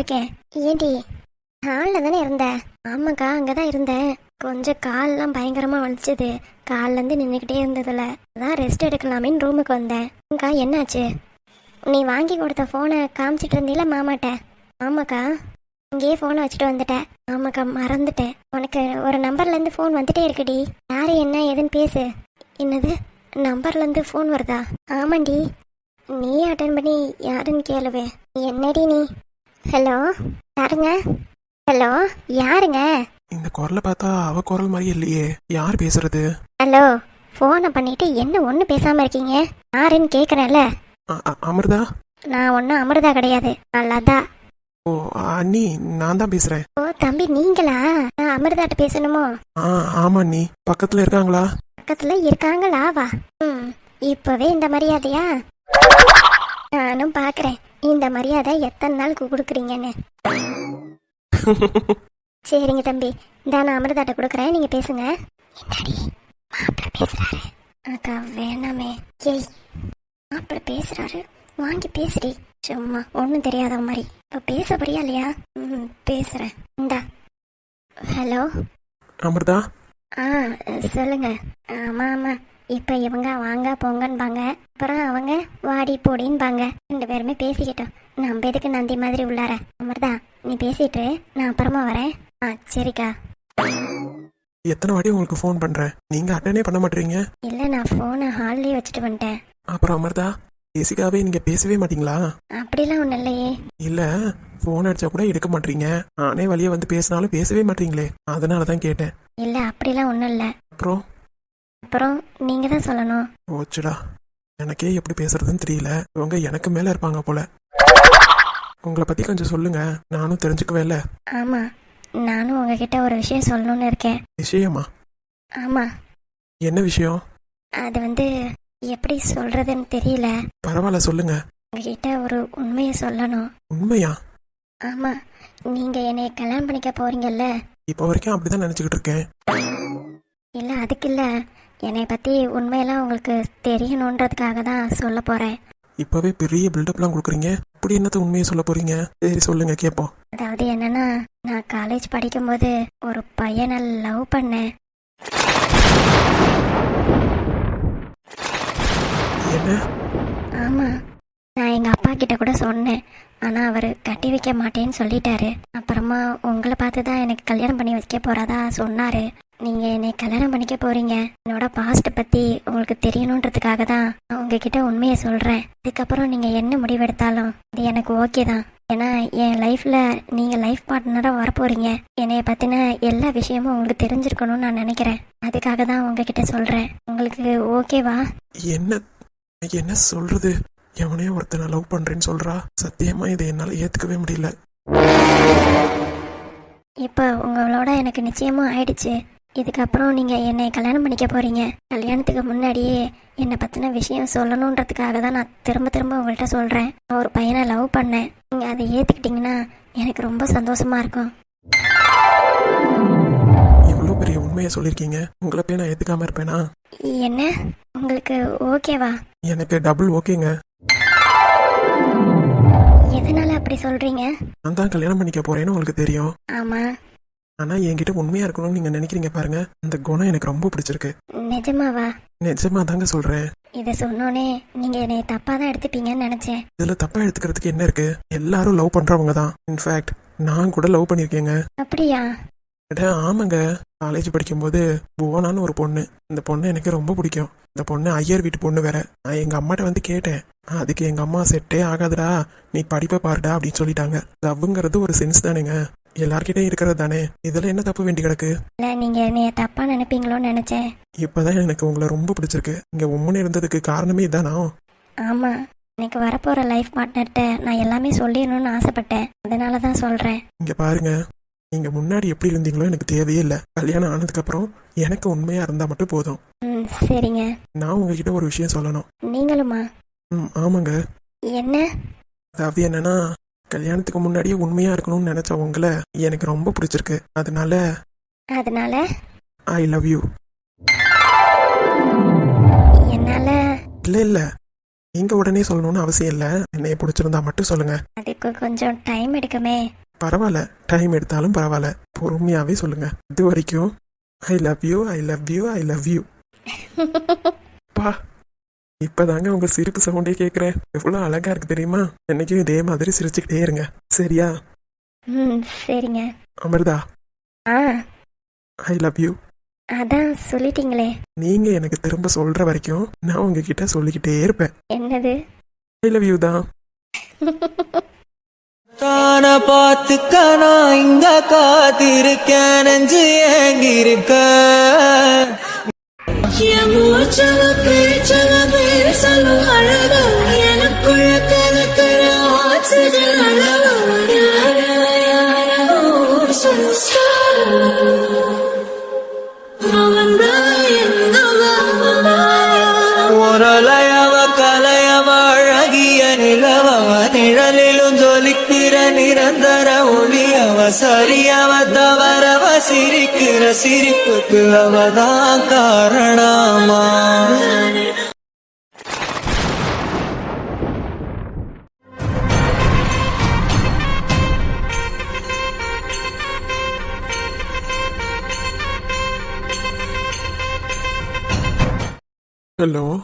இருக்கேன். ஏண்டி? ஹாலில் தானே இருந்தேன் ஆமாக்கா அங்கே தான் இருந்தேன். கொஞ்சம் கால்லாம் பயங்கரமாக வலிச்சது. கால்லேருந்து நின்றுக்கிட்டே இருந்ததுல. அதான் ரெஸ்ட் எடுக்கலாமேன்னு ரூமுக்கு வந்தேன். அக்கா என்னாச்சு? நீ வாங்கி கொடுத்த ஃபோனை காமிச்சிட்டு இருந்தீல மாமாட்ட? ஆமாக்கா. இங்கேயே ஃபோனை வச்சுட்டு வந்துட்டேன் ஆமாக்கா மறந்துட்டேன். உனக்கு ஒரு நம்பர்லேருந்து ஃபோன் வந்துட்டே இருக்குடி. யார் என்ன ஏதுன்னு பேசு. என்னது? நம்பர்லேருந்து ஃபோன் வருதா? ஆமாண்டி. நீ அட்டன் பண்ணி யாருன்னு கேளுவே என்னடி நீ? ஹலோ யாருங்க? ஹலோ யாருங்க? இந்த குரலை பார்த்தா அவ குரல் மாதிரி இல்லையே. யார் பேசுறது? ஹலோ ஃபோனை பண்ணிட்டு என்ன ஒன்று பேசாமல் இருக்கீங்க? யாருன்னு கேட்குறேன்ல அ- அ- அமிர்தா? நான் ஒன்றும் அமிர்தா கிடையாது. நல்லாதா ஓ அண்ணி நான் தான் பேசுறேன். ஓ தம்பி நீங்களா? நான் அமிர்தாட்ட பேசணுமோ? ஆ ஆமா அண்ணி. பக்கத்துல இருக்காங்களா? பக்கத்துல இருக்காங்களா? வா. ம் இப்பவே இந்த மரியாதையா? நானும் பார்க்கறேன் இந்த மரியாதை எத்தனை நாளுக்கு கொடுக்குறீங்கன்னு? சரிங்க தம்பி. இந்த நான் அமிர்தாட்ட கொடுக்குறேன். நீங்க பேசுங்க. பேசுறாரு. அக்கா வேணாமே. ஏய் மாப்பிள்ள பேசுறாரு. வாங்கி பேசுடி. சும்மா ஒன்றும் தெரியாத மாதிரி. இப்போ பேச போறியா இல்லையா? ம் பேசுறேன். இந்தா. ஹலோ? அமிர்தா? ஆ சொல்லுங்க. ஆமா ஆமா. இப்ப இவங்க வாங்க போங்கன்பாங்க. அப்புறம் அவங்க வாடி போடின்பாங்க. ரெண்டு பேருமே பேசிக்கிட்டோம் நம்ம எதுக்கு நந்தி மாதிரி உள்ளார? அமர்தா நீ பேசிட்டு நான் அப்புறமா வரேன். ஆ சரிக்கா. எத்தனை வாட்டி உங்களுக்கு ஃபோன் பண்றேன்? நீங்க அட்டனே பண்ண மாட்டீங்க? இல்ல நான் போனை ஹால்லேயே வச்சுட்டு வந்துட்டேன். அப்புறம் அமிர்தா பேசிக்காவே நீங்க பேசவே மாட்டீங்களா? அப்படிலாம் ஒன்றும் இல்லையே. இல்ல ஃபோன் அடிச்சா கூட எடுக்க மாட்டீங்க. நானே வழியே வந்து பேசினாலும் பேசவே மாட்டீங்களே. அதனால தான் கேட்டேன். இல்ல அப்படிலாம் ஒன்றும் இல்லை. அப்புறம்? அப்புறம் நீங்க தான் சொல்லணும். ஓச்சுடா எனக்கே எப்படி பேசுறதுன்னு தெரியல. இவங்க எனக்கு மேல இருப்பாங்க போல. உங்களை பத்தி கொஞ்சம் சொல்லுங்க. நானும் தெரிஞ்சுக்கவே இல்ல. ஆமா. நானும் உங்ககிட்ட ஒரு விஷயம் சொல்லணும்னு இருக்கேன். விஷயமா? ஆமா. என்ன விஷயம்? அது வந்து எப்படி சொல்றதுன்னு தெரியல. பரவாயில்ல சொல்லுங்க. உங்ககிட்ட ஒரு உண்மையை சொல்லணும். உண்மையா? ஆமா. நீங்க என்னைய கல்யாணம் பண்ணிக்க போறீங்கல்ல? இப்போ வரைக்கும் அப்படிதான் நினைச்சுக்கிட்டு இருக்கேன். இல்ல அதுக்கு இல்ல. என்னை பத்தி உண்மையெல்லாம் உங்களுக்கு தெரியணுன்றதுக்காக தான் சொல்ல போறேன். இப்பவே பெரிய பில்டப்லாம் கொடுக்குறீங்க? அப்படி என்னத்த உண்மையை சொல்ல போறீங்க? சரி சொல்லுங்க கேட்போம் அதாவது என்னன்னா நான் காலேஜ் படிக்கும்போது ஒரு பையனை லவ் பண்ணேன். என்ன? ஆமா நான் எங்க அப்பா கிட்ட கூட சொன்னேன். ஆனா அவர் கட்டி வைக்க மாட்டேன்னு சொல்லிட்டாரு. அப்புறமா உங்களை பார்த்து தான் எனக்கு கல்யாணம் பண்ணி வைக்க போறதா சொன்னாரு. நீங்க என்னை கல்யாணம் பண்ணிக்க போறீங்க. என்னோட பாஸ்ட் பத்தி உங்களுக்கு தெரியணுன்றதுக்காக தான் நான் உங்ககிட்ட உண்மையை சொல்றேன். இதுக்கப்புறம் நீங்க என்ன முடிவெடுத்தாலும் இது எனக்கு ஓகே தான். ஏன்னா என் லைஃப்ல நீங்க லைஃப் பார்ட்னரா வரப்போறீங்க. என்னைய பத்தின எல்லா விஷயமும் உங்களுக்கு தெரிஞ்சிருக்கணும்னு நான் நினைக்கிறேன். அதுக்காக தான் உங்ககிட்ட சொல்றேன். உங்களுக்கு ஓகேவா என்ன என்ன சொல்றது? எவனையும் ஒருத்தனை லவ் பண்றேன்னு சொல்றா. சத்தியமா இதை என்னால ஏத்துக்கவே முடியல. இப்போ உங்களோட எனக்கு நிச்சயமும் ஆயிடுச்சு. இதுக்கப்புறம் நீங்க என்னை கல்யாணம் பண்ணிக்க போறீங்க. கல்யாணத்துக்கு முன்னாடியே என்னை பத்தின விஷயம் சொல்லணுன்றதுக்காக தான் நான் திரும்ப திரும்ப உங்கள்கிட்ட சொல்றேன். நான் ஒரு பையனை லவ் பண்ணேன். நீங்க அதை ஏத்துக்கிட்டீங்கன்னா எனக்கு ரொம்ப சந்தோஷமா இருக்கும். இவ்வளோ பெரிய உண்மையை சொல்லியிருக்கீங்க உங்களை போய் நான் ஏத்துக்காம இருப்பேனா? என்ன? உங்களுக்கு ஓகேவா எனக்கு டபுள் ஓகேங்க எதனால அப்படி சொல்றீங்க? நான் தான் கல்யாணம் பண்ணிக்க போறேன்னு உங்களுக்கு தெரியும். ஆமா. ஆனா என்கிட்ட உண்மையா இருக்கணும்னு நீங்க நினைக்கிறீங்க பாருங்க. அந்த குணம் எனக்கு ரொம்ப பிடிச்சிருக்கு. நிஜமாவா? நிஜமா தாங்க சொல்றேன். இதை சொன்னோனே நீங்க என்னை தப்பா தான் எடுத்துப்பீங்கன்னு நினைச்சேன். இதுல தப்பா எடுத்துக்கிறதுக்கு என்ன இருக்கு? எல்லாரும் லவ் பண்றவங்க தான். இன்ஃபேக்ட் நான் கூட லவ் பண்ணியிருக்கேங்க. அப்படியா? அட ஆமாங்க. காலேஜ் படிக்கும்போது புவனான்னு ஒரு பொண்ணு. இந்த பொண்ணு எனக்கு ரொம்ப பிடிக்கும். இந்த பொண்ணு ஐயர் வீட்டு பொண்ணு வேற. நான் எங்க அம்மாட்ட வந்து கேட்டேன். அதுக்கு எங்க அம்மா செட்டே ஆகாதுடா. நீ படிப்பை பாருடா அப்படின்னு சொல்லிட்டாங்க. லவ்ங்கிறது ஒரு சென்ஸ் தானேங்க. எல்லார்கிட்டயும் இருக்கிறது தானே இதுல என்ன தப்பு வேண்டி கிடக்கு? இல்ல நீங்க என்னைய தப்பா நினைப்பீங்களோன்னு நினைச்சேன். இப்பதான் எனக்கு உங்களை ரொம்ப பிடிச்சிருக்கு. இங்க உம்முன்னு இருந்ததுக்கு காரணமே இதானா? ஆமா. எனக்கு வரப்போற லைஃப் பார்ட்னர்கிட்ட நான் எல்லாமே சொல்லிடணும்னு ஆசைப்பட்டேன். அதனால தான் சொல்றேன். இங்க பாருங்க. நீங்க முன்னாடி எப்படி இருந்தீங்களோ எனக்கு தேவையே இல்லை. கல்யாணம் ஆனதுக்கு அப்புறம் எனக்கு உண்மையா இருந்தா மட்டும் போதும். ம் சரிங்க. நான் உங்ககிட்ட ஒரு விஷயம் சொல்லணும். நீங்களுமா? ம் ஆமாங்க. என்ன? அதாவது என்னன்னா கல்யாணத்துக்கு முன்னாடியே உண்மையா இருக்கணும்னு நினைச்ச உங்களை எனக்கு ரொம்ப பிடிச்சிருக்கு. அதனால அதனால? ஐ லவ் யூ என்னால? இல்ல இல்ல. நீங்க உடனே சொல்லணும்னு அவசியம் இல்லை. என்னைய பிடிச்சிருந்தா மட்டும் சொல்லுங்க. அதுக்கு கொஞ்சம் டைம் எடுக்குமே. பரவாயில்ல. டைம் எடுத்தாலும் பரவாயில்ல. பொறுமையாவே சொல்லுங்க. இது வரைக்கும் I love you I love you I love you பா. இப்பதாங்க உங்க சிரிப்பு சவுண்டே கேக்குறேன். எவ்வளவு அழகா இருக்கு தெரியுமா? என்னைக்கும் இதே மாதிரி சிரிச்சுக்கிட்டே இருங்க. சரியா? ம் சரிங்க. அமிர்தா. ஆ. ஐ லவ் யூ அதான் சொல்லிட்டீங்களே. நீங்க எனக்கு திரும்ப சொல்ற வரைக்கும் நான் உங்ககிட்ட சொல்லிக்கிட்டே இருப்பேன். என்னது? ஐ லவ் யூ தான். தான பார்த்துக்க நான் இங்க காத்திருக்கேன் நெஞ்சு ஏங்கிருக்க என் ஒரலையவ கலையவ அழகிய நிலவவ நிழலிலும் ஜொலிக்கிற நிரந்தர ஒளியவ சரியவ தவறவ சிரிக்கிற சிரிப்புக்கு அவதான் காரணமா? ஹலோ?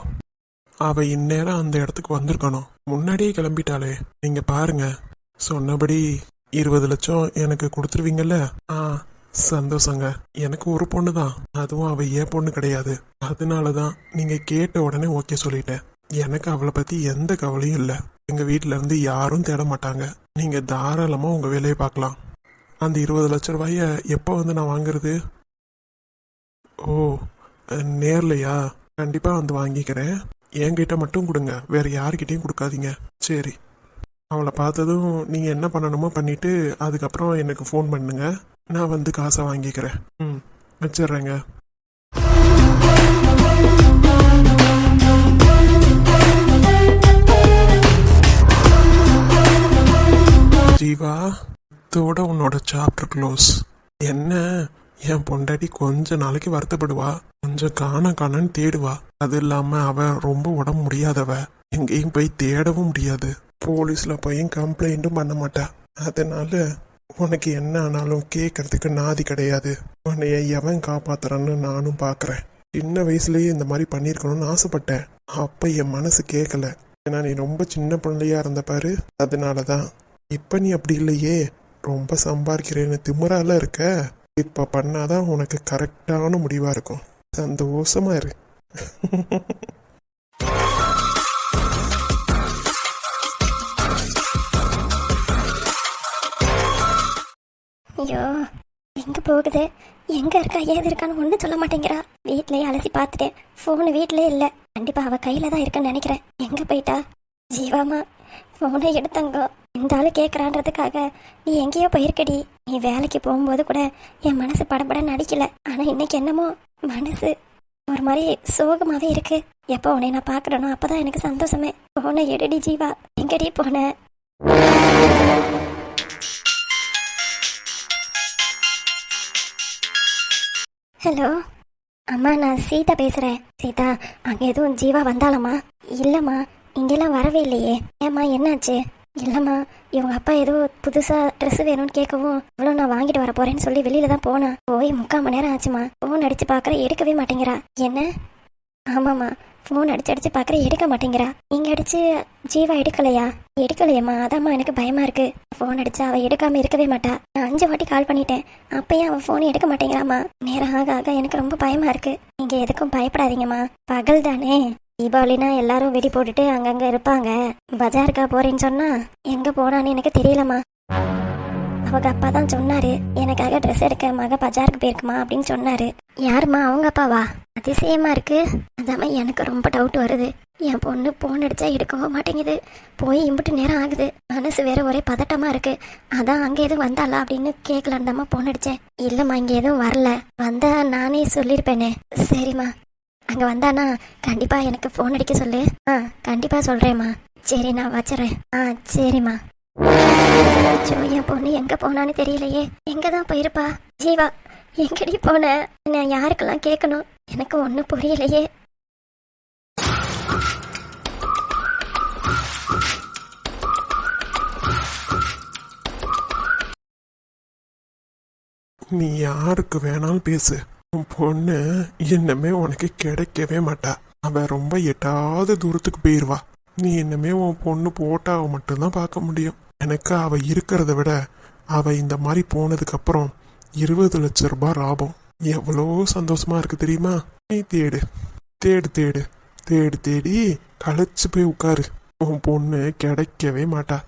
அவ இந்நேரம் அந்த இடத்துக்கு வந்திருக்கணும். முன்னாடியே கிளம்பிட்டாளே. நீங்க பாருங்க. சொன்னபடி இருபது லட்சம் எனக்கு கொடுத்துருவீங்கல்ல? ஆ சந்தோஷங்க. எனக்கு ஒரு பொண்ணு தான். அதுவும் அவ ஏன் பொண்ணு கிடையாது. அதனால தான் நீங்க கேட்ட உடனே ஓகே சொல்லிட்டேன். எனக்கு அவளை பத்தி எந்த கவலையும் இல்லை. எங்க வீட்ல இருந்து யாரும் தேட மாட்டாங்க. நீங்க தாராளமா உங்க வேலையை பார்க்கலாம். அந்த இருபது லட்ச ரூபாய எப்போ வந்து நான் வாங்குறது? ஓ நேர்லையா? கண்டிப்பாக வந்து வாங்கிக்கிறேன். என்கிட்ட மட்டும் கொடுங்க. வேறு யாருக்கிட்டேயும் கொடுக்காதீங்க. சரி. அவளை பார்த்ததும் நீங்கள் என்ன பண்ணணுமோ பண்ணிவிட்டு அதுக்கப்புறம் எனக்கு ஃபோன் பண்ணுங்க. நான் வந்து காசை வாங்கிக்கிறேன். ம். வச்சிடுறேங்க. ஜீவா இதோட உன்னோட சாப்டர் க்ளோஸ் என்ன? என் பொண்டாட்டி கொஞ்ச நாளைக்கு வருத்தப்படுவா. கொஞ்சம் காண காணன்னு தேடுவா. அது இல்லாம அவ ரொம்ப உடம்பு முடியாதவ. எங்கேயும் போய் தேடவும் முடியாது. போலீஸ்ல போய் கம்ப்ளைண்ட்டும் பண்ண மாட்டா. அதனால உனக்கு என்ன ஆனாலும் கேட்கறதுக்கு நாதி கிடையாது. உன்னைய எவன் காப்பாத்துறான்னு நானும் பாக்குறேன். சின்ன வயசுலயே இந்த மாதிரி பண்ணிருக்கணும்னு ஆசைப்பட்டேன். அப்ப என் மனசு கேட்கல ஏன்னா நீ ரொம்ப சின்ன பிள்ளையா இருந்த பாரு. அதனாலதான். இப்ப நீ அப்படி இல்லையே. ரொம்ப சம்பாதிக்கிறேன்னு திமுறால இருக்க. இப்ப பண்ணாதான் உனக்கு கரெக்டான முடிவா இருக்கும். சந்தோஷமா இரு ஐயோ எங்க போகுது? எங்க இருக்கா? ஏது இருக்கான்னு ஒண்ணு சொல்ல மாட்டேங்கிறா. வீட்லயே அலசி பார்த்துட்டேன். ஃபோனு வீட்லயே இல்லை. கண்டிப்பா அவ கையில தான் இருக்குன்னு நினைக்கிறேன். எங்க போயிட்டா? ஜீவாமா ஃபோனை எடுத்தங்கோ. இந்த ஆளு கேட்குறான்றதுக்காக நீ எங்கேயோ போயிருக்கடி. நீ வேலைக்கு போகும்போது கூட என் மனசு படபடன்னு நடிக்கல. ஆனால் இன்னைக்கு என்னமோ மனசு ஒரு மாதிரி சோகமாகவே இருக்கு. எப்போ உன்னை நான் பார்க்குறனோ அப்போ தான் எனக்கு சந்தோஷமே. போன எடுடி ஜீவா. எங்கடி போன? ஹலோ. அம்மா நான் சீதா பேசுகிறேன் சீதா அங்கே எதுவும் ஜீவா வந்தாலம்மா இல்லைம்மா. இங்கெல்லாம் வரவே இல்லையே. ஏம்மா என்னாச்சு? இல்லம்மா இவங்க அப்பா ஏதோ புதுசா ட்ரெஸ் வேணும்னு கேட்கவும் இவ்வளோ நான் வாங்கிட்டு வர போறேன்னு சொல்லி வெளியில தான் போனா. போய் முக்கால் மணி நேரம் ஆச்சுமா ஃபோன் அடிச்சு பார்க்கற எடுக்கவே மாட்டேங்கிறா. என்ன? ஆமாம்மா ஃபோன் அடிச்சு அடிச்சு பார்க்குற எடுக்க மாட்டேங்கிறா. நீங்கள் அடிச்சு ஜீவா எடுக்கலையா? எடுக்கலையம்மா அதாம்மா எனக்கு பயமா இருக்கு. ஃபோன் அடிச்சு அவள் எடுக்காம இருக்கவே மாட்டா. நான் அஞ்சு வாட்டி கால் பண்ணிட்டேன். அப்பயும் அவள் ஃபோன் எடுக்க மாட்டேங்கிறாம்மா. நேரம் ஆக ஆக எனக்கு ரொம்ப பயமா இருக்கு. நீங்க எதுக்கும் பயப்படாதீங்கம்மா. பகல் தானே தீபாவளினா எல்லாரும் வெடி போட்டுட்டு அங்கங்க இருப்பாங்க. பஜாருக்கா போறேன்னு சொன்னா எங்க போனான்னு எனக்கு தெரியலம்மா. அவங்க அப்பா தான் சொன்னாரு எனக்காக ட்ரெஸ் எடுக்க மக பஜாருக்கு போயிருக்குமா? அப்படின்னு சொன்னாரு. யாரும்மா? அவங்க அப்பாவா? அதிசயமா இருக்கு. அதாம எனக்கு ரொம்ப டவுட் வருது. என் பொண்ணு போன் அடிச்சா எடுக்கவும் மாட்டேங்குது. போய் இம்புட்டு நேரம் ஆகுது. மனசு வேற ஒரே பதட்டமா இருக்கு. அதான் அங்க எதுவும் வந்தாளா அப்படின்னு கேட்கலான்டாமா போன் அடிச்சேன். இல்லம்மா இங்க எதுவும் வரல. வந்தா நானே சொல்லியிருப்பேனே சரிம்மா. அங்கே வந்தானா? கண்டிப்பாக எனக்கு ஃபோன் அடிக்க சொல்லு. ஆ கண்டிப்பாக சொல்கிறேம்மா சரி நான் வச்சுறேன் ஆ சரிம்மா. அச்சோ பொண்ணு எங்கே போனான்னு தெரியலையே. எங்கே தான் போயிருப்பா? ஜீவா எங்கடி போன? நான் யாருக்கெல்லாம் கேட்கணும்? எனக்கு ஒன்றும் புரியலையே. நீ யாருக்கு வேணாலும் பேசு. உன் பொண்ணு என்னமே உனக்கு கிடைக்கவே மாட்டா. அவன் ரொம்ப எட்டாவது தூரத்துக்கு போயிருவா. நீ என்னமே உன் பொண்ணு போட்டாவை மட்டும்தான் பார்க்க முடியும். எனக்கு அவ இருக்கிறத விட அவ இந்த மாதிரி போனதுக்கு அப்புறம் இருபது லட்ச ரூபாய் லாபம். எவ்வளோ சந்தோஷமா இருக்கு தெரியுமா? நீ தேடு தேடு தேடு தேடு தேடி களைச்சு போய் உட்காரு. உன் பொண்ணு கிடைக்கவே மாட்டா.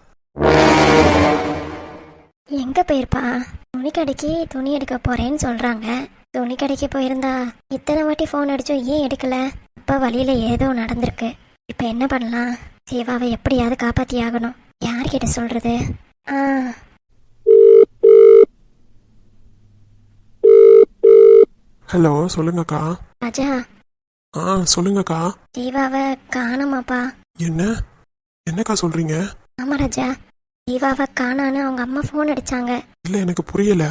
எங்க போயிருப்பா? துணி கடைக்கு துணி எடுக்க போறேன்னு சொல்றாங்க. துணி கடைக்கு போயிருந்தா இத்தனை வாட்டி ஃபோன் அடிச்சும் ஏன் எடுக்கல? அப்ப வழியில ஏதோ நடந்திருக்கு. இப்ப என்ன பண்ணலாம்? சிவாவை எப்படியாவது காப்பாத்தி ஆகணும் யார்கிட்ட சொல்றது? ஆ. ஹலோ சொல்லுங்கக்கா. ராஜா. ஆ சொல்லுங்கக்கா. ஜீவாவை காணோமாப்பா. என்ன? என்னக்கா சொல்றீங்க? ஆமா ராஜா. ஜீவாவை காணான்னு அவங்க அம்மா ஃபோன் அடிச்சாங்க. இல்ல எனக்கு புரியல.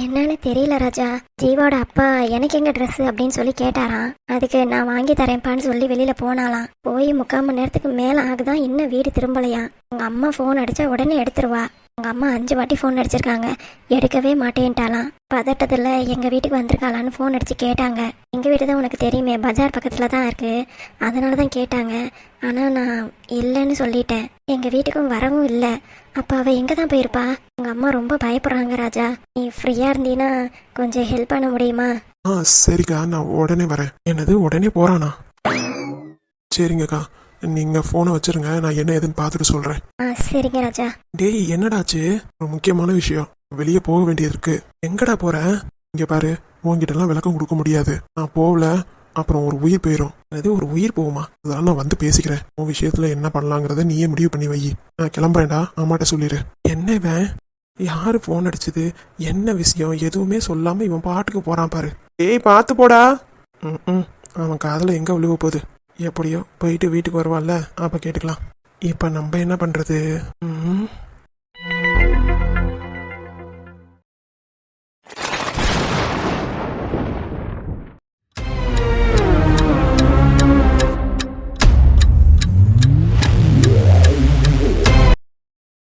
என்னன்னு தெரியல ராஜா. ஜீவாவோட அப்பா எனக்கு எங்க ட்ரெஸ் அப்படின்னு சொல்லி கேட்டாராம். அதுக்கு நான் வாங்கி தரேன்ப்பான்னு சொல்லி வெளியில போனாலாம் போய் முக்கால் மணி நேரத்துக்கு மேல ஆகுதான் இன்னும் வீடு திரும்பலையாம். உங்கள் அம்மா ஃபோன் அடித்தா உடனே எடுத்துருவா. உங்கள் அம்மா அஞ்சு வாட்டி ஃபோன் அடிச்சிருக்காங்க. எடுக்கவே மாட்டேன்ட்டாலாம் பதட்டத்தில் எங்கள் வீட்டுக்கு வந்திருக்காளான்னு ஃபோன் அடித்து கேட்டாங்க. எங்கள் வீடு தான் உனக்கு தெரியுமே. பஜார் பக்கத்தில் தான் இருக்குது அதனால தான் கேட்டாங்க. ஆனால் நான் இல்லைன்னு சொல்லிட்டேன். எங்கள் வீட்டுக்கும் வரவும் இல்லை. அப்போ அவள் எங்கே தான் போயிருப்பா? உங்கள் அம்மா ரொம்ப பயப்படுறாங்க ராஜா. நீ ஃப்ரீயாக இருந்தீன்னா கொஞ்சம் ஹெல்ப் பண்ண முடியுமா? ஆ சரிக்கா. நான் உடனே வரேன். என்னது? உடனே போகிறானா சரிங்கக்கா. நீங்க போனை வச்சிருங்க நான் என்ன ஏதுன்னு பார்த்துட்டு சொல்றேன். ஆ சரிங்க ராஜா. டேய் என்னடாச்சு ஒரு முக்கியமான விஷயம். வெளியே போக வேண்டியது இருக்கு எங்கடா போற? இங்க பாரு உன்கிட்டலாம் விளக்கம் கொடுக்க முடியாது. நான் போகல அப்புறம் ஒரு உயிர் போயிடும் அது ஒரு உயிர் போகுமா? அதெல்லாம் நான் வந்து பேசிக்கிறேன். உன் விஷயத்துல என்ன பண்ணலாங்கிறத நீயே முடிவு பண்ணி வை. நான் கிளம்புறேன்டா அம்மாட்ட சொல்லிடு என்ன இவன்? யாரு போன் அடிச்சது? என்ன விஷயம்? எதுவுமே சொல்லாம இவன் பாட்டுக்கு போறான் பாரு. ஏய் பார்த்து போடா. ம் ம் அவன் காதுல எங்க விழுவ போகுது? எப்படியோ போயிட்டு வீட்டுக்கு வருவான்ல அப்ப கேட்டுக்கலாம். இப்ப நம்ம என்ன பண்றது? ம்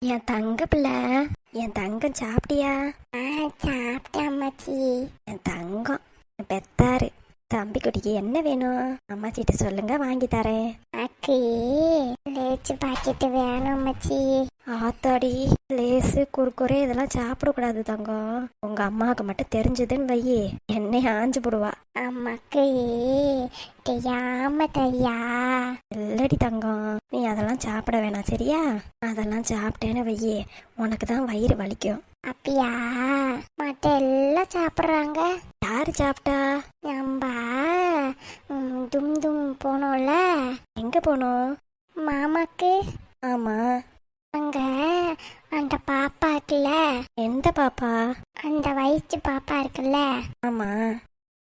என் தங்க பிள்ளை என் தங்கம் சாப்பிட்டியா? ஆ சாப்பிட்டேன் அம்மாச்சி. என் தங்கம் என் பெத்தாரு. தம்பி குட்டிக்கு என்ன வேணும்? அம்மாச்சிட்ட சொல்லுங்க வாங்கி தரேன். அக்கி லேச்சு பாக்கெட்டு வேணும் அம்மாச்சி. ஆத்தாடி லேசு குறுக்குறே இதெல்லாம் சாப்பிடக்கூடாது தங்கம். உங்க அம்மாவுக்கு மட்டும் தெரிஞ்சதுன்னு வையி என்னை ஆஞ்சு போடுவா. அம்மாக்கு தையா. இல்லடி தங்கம் நீ அதெல்லாம் சாப்பிட வேணாம் சரியா? அதெல்லாம் சாப்பிட்டேன்னு வையி உனக்கு தான் வயிறு வலிக்கும். அப்படியா? மத்த எல்லாம் சாப்பிட்றாங்க. யாரு சாப்பிட்டா? நம்ம தும் தும் போனோம்ல. எங்க போனோம் மாமாக்கு. ஆமா. அங்க அந்த பாப்பா இருக்குல்ல. எந்த பாப்பா? அந்த வயசு பாப்பா இருக்குல்ல. ஆமா.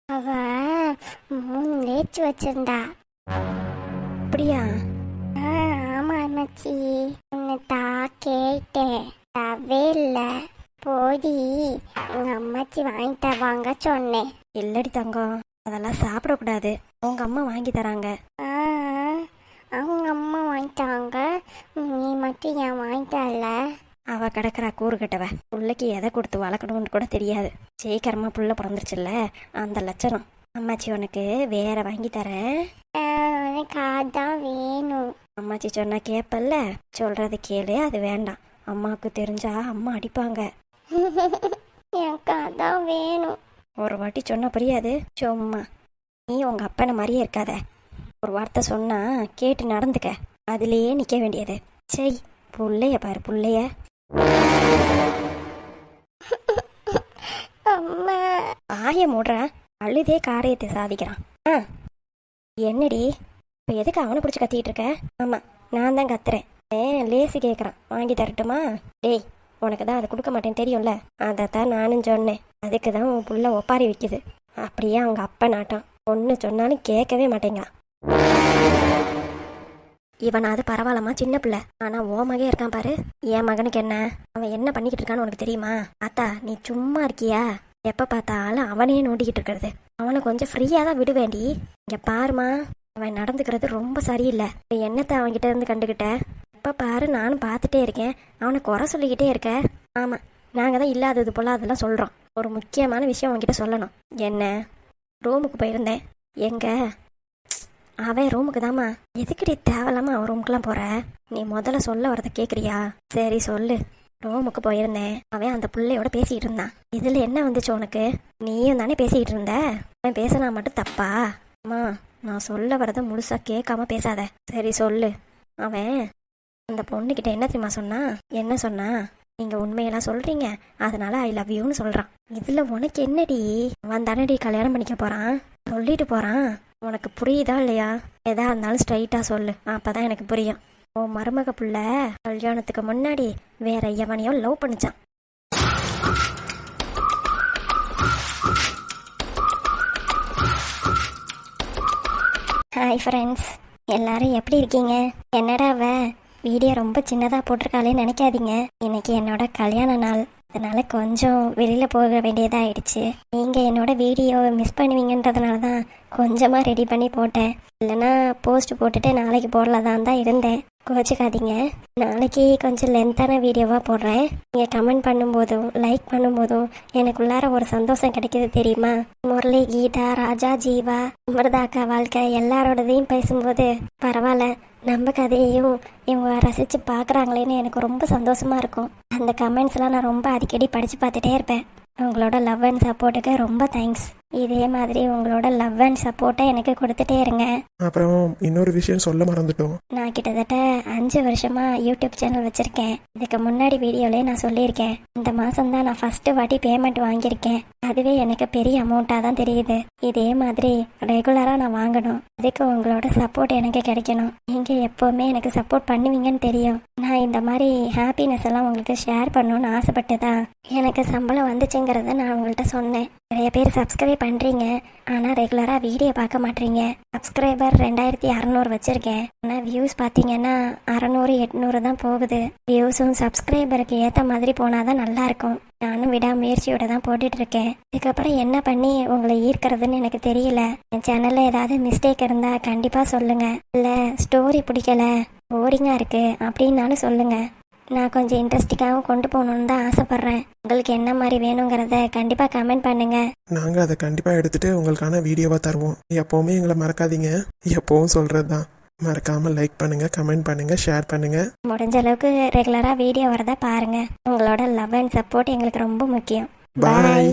அவ மூணு லேச்சு வச்சிருந்தா. அப்படியா? ஆமா அண்ணாச்சி. உன்னை தான் கேட்டேன். தவே இல்லை. போடி உங்க அம்மாச்சி வாங்கி தருவாங்க சொன்னேன். இல்லடி தங்கம் அதெல்லாம் சாப்பிடக்கூடாது. உங்க அம்மா வாங்கி தராங்க. அவங்க அம்மா வாங்கிட்டாங்க நீ மட்டும் ஏன் வாங்கி தரல? அவ கிடக்குறா கூறு கட்டவ. பிள்ளைக்கு எதை கொடுத்து வளர்க்கணும்னு கூட தெரியாது. சீக்கிரமா புள்ள பிறந்துருச்சுல்ல அந்த லட்சணம். அம்மாச்சி உனக்கு வேற வாங்கி தரேன் எனக்கு அதான் வேணும். அம்மாச்சி சொன்னா கேப்பல்ல. சொல்றது கேளு அது வேண்டாம். அம்மாவுக்கு தெரிஞ்சா அம்மா அடிப்பாங்க. எனக்கு அதான் வேணும். ஒரு வாட்டி சொன்ன புரியாது. சும்மா. நீ உங்க அப்பனை மாதிரியே இருக்காத. ஒரு வார்த்தை சொன்னா கேட்டு நடந்துக்க. அதுலயே நிக்க வேண்டியது. சரி புள்ளைய பாரு புள்ளைய. அம்மா. ஆய மூடுற. அழுதே காரியத்தை சாதிக்கிறான். ஆ. என்னடி? இப்போ எதுக்கு அவனை பிடிச்சி கத்திட்டு இருக்க? ஆமாம் நான் தான் கத்துறேன். ஏ லேசு கேட்குறான் வாங்கி தரட்டுமா? டேய் உனக்கு தான் அதை கொடுக்க மாட்டேன்னு தெரியும்ல? அதைத்தான் நானும் சொன்னேன். அதுக்கு தான் உன் புள்ள ஒப்பாரி விற்கிது அப்படியே அவங்க அப்பா நாட்டம் ஒன்று சொன்னாலும் கேட்கவே மாட்டேங்கிறான் இவனாவது பரவாயில்லம்மா சின்ன பிள்ளை. ஆனா ஓ மகே இருக்கான் பாரு. என் மகனுக்கு என்ன? அவன் என்ன பண்ணிக்கிட்டு இருக்கான்னு உனக்கு தெரியுமா? அத்தா நீ சும்மா இருக்கியா? எப்ப பார்த்தாலும் அவனையே நோண்டிக்கிட்டு இருக்கிறது. அவனை கொஞ்சம் ஃப்ரீயா தான் விடுவேண்டி. இங்க பாருமா அவன் நடந்துக்கிறது ரொம்ப சரியில்லை. நீ என்னத்தை அவன்கிட்ட இருந்து கண்டுகிட்ட? எப்ப பாரு நானும் பார்த்துட்டே இருக்கேன். அவனை குறை சொல்லிக்கிட்டே இருக்க. ஆமாம் நாங்கள் தான் இல்லாதது போல அதெல்லாம் சொல்கிறோம் ஒரு முக்கியமான விஷயம் அவன்கிட்ட சொல்லணும். என்ன? ரூமுக்கு போயிருந்தேன். எங்க? அவன் ரூமுக்கு தாம்மா. எதுக்குடி தேவையில்லாமல் அவன் ரூமுக்குலாம் போகிற நீ முதல்ல சொல்ல வரத கேட்குறியா சரி சொல்லு. ரூமுக்கு போயிருந்தேன். அவன் அந்த பிள்ளையோட பேசிகிட்டு இருந்தான். இதில் என்ன வந்துச்சு உனக்கு? நீயும் தானே பேசிக்கிட்டு இருந்த? அவன் பேசினா மட்டும் தப்பா? அம்மா நான் சொல்ல வரத முழுசாக கேட்காம பேசாத. சரி சொல்லு. அவன் அந்த பொண்ணுக்கிட்ட என்ன தெரியுமா சொன்னா? என்ன சொன்னா? நீங்க உண்மையெல்லாம் சொல்றீங்க. அதனால ஐ லவ் யூன்னு சொல்றான். இதுல உனக்கு என்னடி? அவன் தானடி கல்யாணம் பண்ணிக்க போறான்? சொல்லிட்டு போறான். உனக்கு புரியுதா இல்லையா? எதா இருந்தாலும் ஸ்ட்ரைட்டா சொல்லு. அப்பதான் எனக்கு புரியும். உன் மருமக புள்ள கல்யாணத்துக்கு முன்னாடி வேற எவனையோ லவ் பண்ணிச்சான். ஹாய் ஃப்ரெண்ட்ஸ் எல்லாரும் எப்படி இருக்கீங்க? என்னடா அவ? வீடியோ ரொம்ப சின்னதாக போட்டிருக்காளேன்னு நினைக்காதீங்க. இன்னைக்கு என்னோட கல்யாண நாள். அதனால கொஞ்சம் வெளியில் போக வேண்டியதாக ஆயிடுச்சு. நீங்கள் என்னோட வீடியோவை மிஸ் பண்ணுவீங்கன்றதுனால தான் கொஞ்சமாக ரெடி பண்ணி போட்டேன். இல்லைன்னா போஸ்ட் போட்டுட்டு நாளைக்கு போடலாம் தான் இருந்தேன். கோச்சிக்காதீங்க. நாளைக்கு கொஞ்சம் லென்த்தான வீடியோவாக போடுறேன். நீங்கள் கமெண்ட் பண்ணும்போதும் லைக் பண்ணும்போதும் எனக்குள்ளார ஒரு சந்தோஷம் கிடைக்கிது தெரியுமா? முரளி கீதா ராஜா ஜீவா அமிர்தாக்கா வாழ்க்கை எல்லாரோடதையும் பேசும்போது பரவாயில்ல. நம்ம கதையையும் இவங்க ரசித்து பார்க்குறாங்களேன்னு எனக்கு ரொம்ப சந்தோஷமாக இருக்கும். அந்த கமெண்ட்ஸ்லாம் நான் ரொம்ப அடிக்கடி படித்து பார்த்துட்டே இருப்பேன். உங்களோட லவ் அண்ட் சப்போர்ட்டுக்கு ரொம்ப தேங்க்ஸ் இதே மாதிரி உங்களோட லவ் அண்ட் சப்போர்ட்டை எனக்கு கொடுத்துட்டே இருங்க. அப்புறம் இன்னொரு விஷயம் சொல்ல மறந்துட்டோம். நான் கிட்டத்தட்ட அஞ்சு வருஷமா யூடியூப் சேனல் வச்சிருக்கேன். இதுக்கு முன்னாடி வீடியோலயே நான் சொல்லியிருக்கேன். இந்த மாசம் தான் நான் ஃபர்ஸ்ட் வாட்டி பேமெண்ட் வாங்கியிருக்கேன். அதுவே எனக்கு பெரிய அமௌண்ட்டாக தான் தெரியுது. இதே மாதிரி ரெகுலராக நான் வாங்கணும். அதுக்கு உங்களோட சப்போர்ட் எனக்கு கிடைக்கணும். நீங்க எப்பவுமே எனக்கு சப்போர்ட் பண்ணுவீங்கன்னு தெரியும். நான் இந்த மாதிரி ஹாப்பினஸ் எல்லாம் உங்களுக்கு ஷேர் பண்ணணும்னு ஆசைப்பட்டு தான் எனக்கு சம்பளம் வந்துச்சுங்கிறத நான் உங்கள்கிட்ட சொன்னேன். நிறைய பேர் சப்ஸ்கிரைப் பண்ணுறீங்க ஆனால் ரெகுலராக வீடியோ பார்க்க மாட்டீங்க சப்ஸ்கிரைபர் ரெண்டாயிரத்தி அறநூறு வச்சுருக்கேன். ஆனால் வியூஸ் பார்த்தீங்கன்னா அறநூறு எட்நூறு தான் போகுது. வியூஸும் சப்ஸ்கிரைபருக்கு ஏற்ற மாதிரி போனால் தான் நல்லாயிருக்கும் நானும் விடாமுயற்சியோட தான் போட்டுட்ருக்கேன். இதுக்கப்புறம் என்ன பண்ணி உங்களை ஈர்க்கிறதுன்னு எனக்கு தெரியல. என் சேனலில் ஏதாவது மிஸ்டேக் இருந்தால் கண்டிப்பாக சொல்லுங்கள் இல்லை ஸ்டோரி பிடிக்கல போரிங்காக இருக்குது அப்படின்னாலும் சொல்லுங்கள் நான் கொஞ்சம் இன்ட்ரெஸ்டிங்காகவும் கொண்டு போகணுன்னு தான் ஆசைப்பட்றேன். உங்களுக்கு என்ன மாதிரி வேணுங்கிறத கண்டிப்பாக கமெண்ட் பண்ணுங்கள் நாங்கள் அதை கண்டிப்பாக எடுத்துட்டு உங்களுக்கான வீடியோவாக தருவோம். எப்போவுமே எங்களை மறக்காதீங்க. எப்போவும் சொல்கிறது தான் மறக்காமல் லைக் பண்ணுங்கள் கமெண்ட் பண்ணுங்கள் ஷேர் பண்ணுங்கள் முடிஞ்ச அளவுக்கு ரெகுலராக வீடியோ வரதை பாருங்க. உங்களோட லவ் அண்ட் சப்போர்ட் எங்களுக்கு ரொம்ப முக்கியம். பாய்